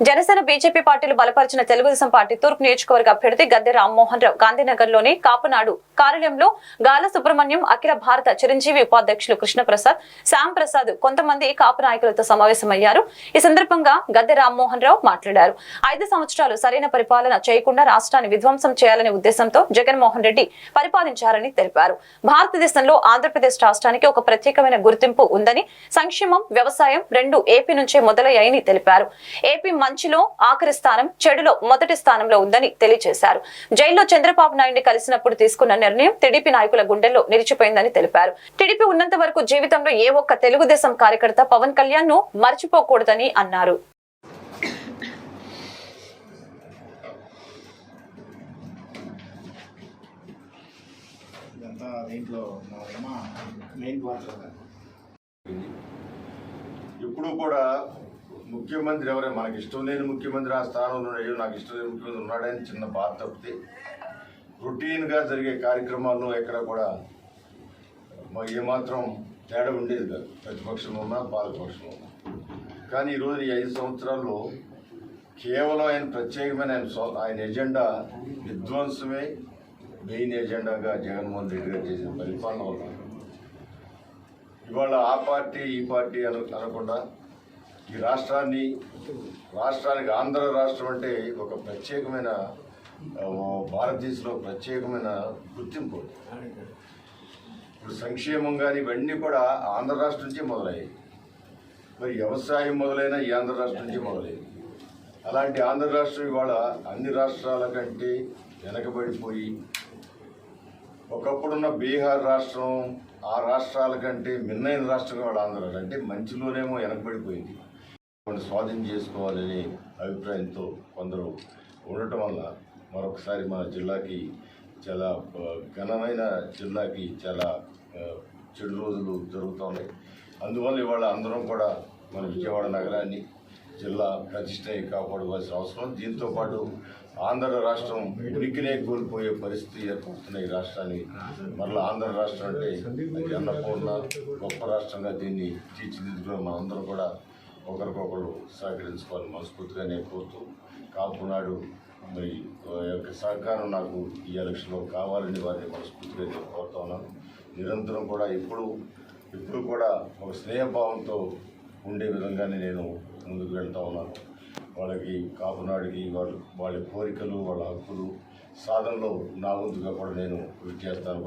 Janasena BJP పార్టీలు బలపరిచిన Telugu Desam party తూర్పు నియోజకవర్గ అభ్యర్థి గద్దె రామ్మోహన్ రావు గాంధీనగర్లోని కాపునాడు కార్యాలయంలో గాల సుబ్రహ్మణ్యం అఖిల భారత చిరంజీవి ఉపాధ్యక్షులు కృష్ణప్రసాద్ శ్యామ్ ప్రసాద్ కొంతమంది కాపు నాయకులతో సమావేశమయ్యారు. ఈ సందర్భంగా గద్దె రామ్మోహన్ రావు మాట్లాడారు. ఐదు సంవత్సరాలు సరైన పరిపాలన చేయకుండా రాష్ట్రాన్ని విధ్వంసం చేయాలనే ఉద్దేశంతో జగన్మోహన్ రెడ్డి పరిపాలించారని తెలిపారు. భారతదేశంలో ఆంధ్రప్రదేశ్ రాష్ట్రానికి ఒక ప్రత్యేకమైన గుర్తింపు ఉందని సంక్షేమం వ్యవసాయం రెండు ఏపీ నుంచే మొదలయ్యాయని తెలిపారు. ఏపీ మంచిలో ఆఖరి స్థానం చెడులో మొదటి స్థానంలో ఉందని తెలియజేశారు జైల్లో చంద్రబాబు నాయుడిని కలిసినప్పుడు తీసుకున్న నిర్ణయం టీడీపీ నాయకుల గుండెల్లో నిలిచిపోయిందని తెలిపారు. టీడీపీ ఉన్నంత వరకు జీవితంలో ఏ ఒక్క తెలుగుదేశం కార్యకర్త పవన్ కళ్యాణ్ను మర్చిపోకూడదని అన్నారు. ఇదంతా దీంట్లో మెయిన్ పాత్ర కూడా ముఖ్యమంత్రి ఎవరే మనకి ఇష్టం లేని ముఖ్యమంత్రి ఆ స్థానంలో అయ్యో నాకు ఇష్టం లేని ముఖ్యమంత్రి ఉన్నాడని చిన్న బాధ తప్పితే రొటీన్గా జరిగే కార్యక్రమాల్లో ఎక్కడ కూడా ఏమాత్రం తేడా ఉండేది కాదు. ప్రతిపక్షం ఉన్నా పాలకపక్షంలో ఉన్నా. కానీ ఈరోజు ఈ ఐదు సంవత్సరాల్లో కేవలం ఆయన ప్రత్యేకమైన ఆయన ఆయన ఎజెండా విధ్వంసమే మెయిన్ ఎజెండాగా జగన్మోహన్ రెడ్డి గారు చేసిన పరిపాలన వల్ల. ఇవాళ ఆ పార్టీ ఈ పార్టీ అను అనకుండా ఈ రాష్ట్రాన్ని రాష్ట్రానికి ఆంధ్ర రాష్ట్రం అంటే ఒక ప్రత్యేకమైన భారతదేశంలో ప్రత్యేకమైన గుర్తింపు. ఇప్పుడు సంక్షేమం కానీ ఇవన్నీ కూడా ఆంధ్ర రాష్ట్రం నుంచే మొదలయ్యాయి. మరి వ్యవసాయం మొదలైన ఈ ఆంధ్ర రాష్ట్రం నుంచే మొదలైంది అలాంటి ఆంధ్ర రాష్ట్రం ఇవాళ అన్ని రాష్ట్రాల కంటే వెనకబడిపోయి ఒకప్పుడున్న బీహార్ రాష్ట్రం ఆ రాష్ట్రాల కంటే మిన్నైన రాష్ట్రం వాళ్ళ ఆంధ్ర అంటే మంచిలోనేమో వెనకబడిపోయింది. స్వాధీనం చేసుకోవాలనే అభిప్రాయంతో కొందరు ఉండటం వల్ల మరొకసారి మన జిల్లాకి చాలా ఘనమైన జిల్లాకి చాలా చెడు రోజులు జరుగుతున్నాయి అందువల్ల ఇవాళ అందరం కూడా మన విజయవాడ నగరాన్ని జిల్లా ప్రతిష్ట కాపాడవలసిన అవసరం. దీంతో పాటు ఆంధ్ర రాష్ట్రం ఉనికినే కోల్పోయే పరిస్థితి ఏర్పడుతున్న ఈ రాష్ట్రాన్ని. మరలా ఆంధ్ర రాష్ట్రం అంటే అన్నపూర్ణ గొప్ప రాష్ట్రంగా దీన్ని తీర్చిదిద్దుకుని మనందరం కూడా ఒకరికొకరు సహకరించుకోవాలి మనస్ఫూర్తిగా నేను కోరుతూ కాపునాడు మరి యొక్క సహకారం నాకు ఈ ఎలక్షన్లో కావాలని వారిని మనస్ఫూర్తిగా నేను కోరుతా ఉన్నాను. నిరంతరం కూడా ఎప్పుడు ఇప్పుడు కూడా ఒక స్నేహభావంతో ఉండే విధంగానే నేను ముందుకు వెళ్తా ఉన్నాను. వాళ్ళకి కాపునాడికి వాళ్ళ వాళ్ళ కోరికలు వాళ్ళ హక్కులు సాధనలో నా ముందుగా కూడా నేను కృషి చేస్తాను.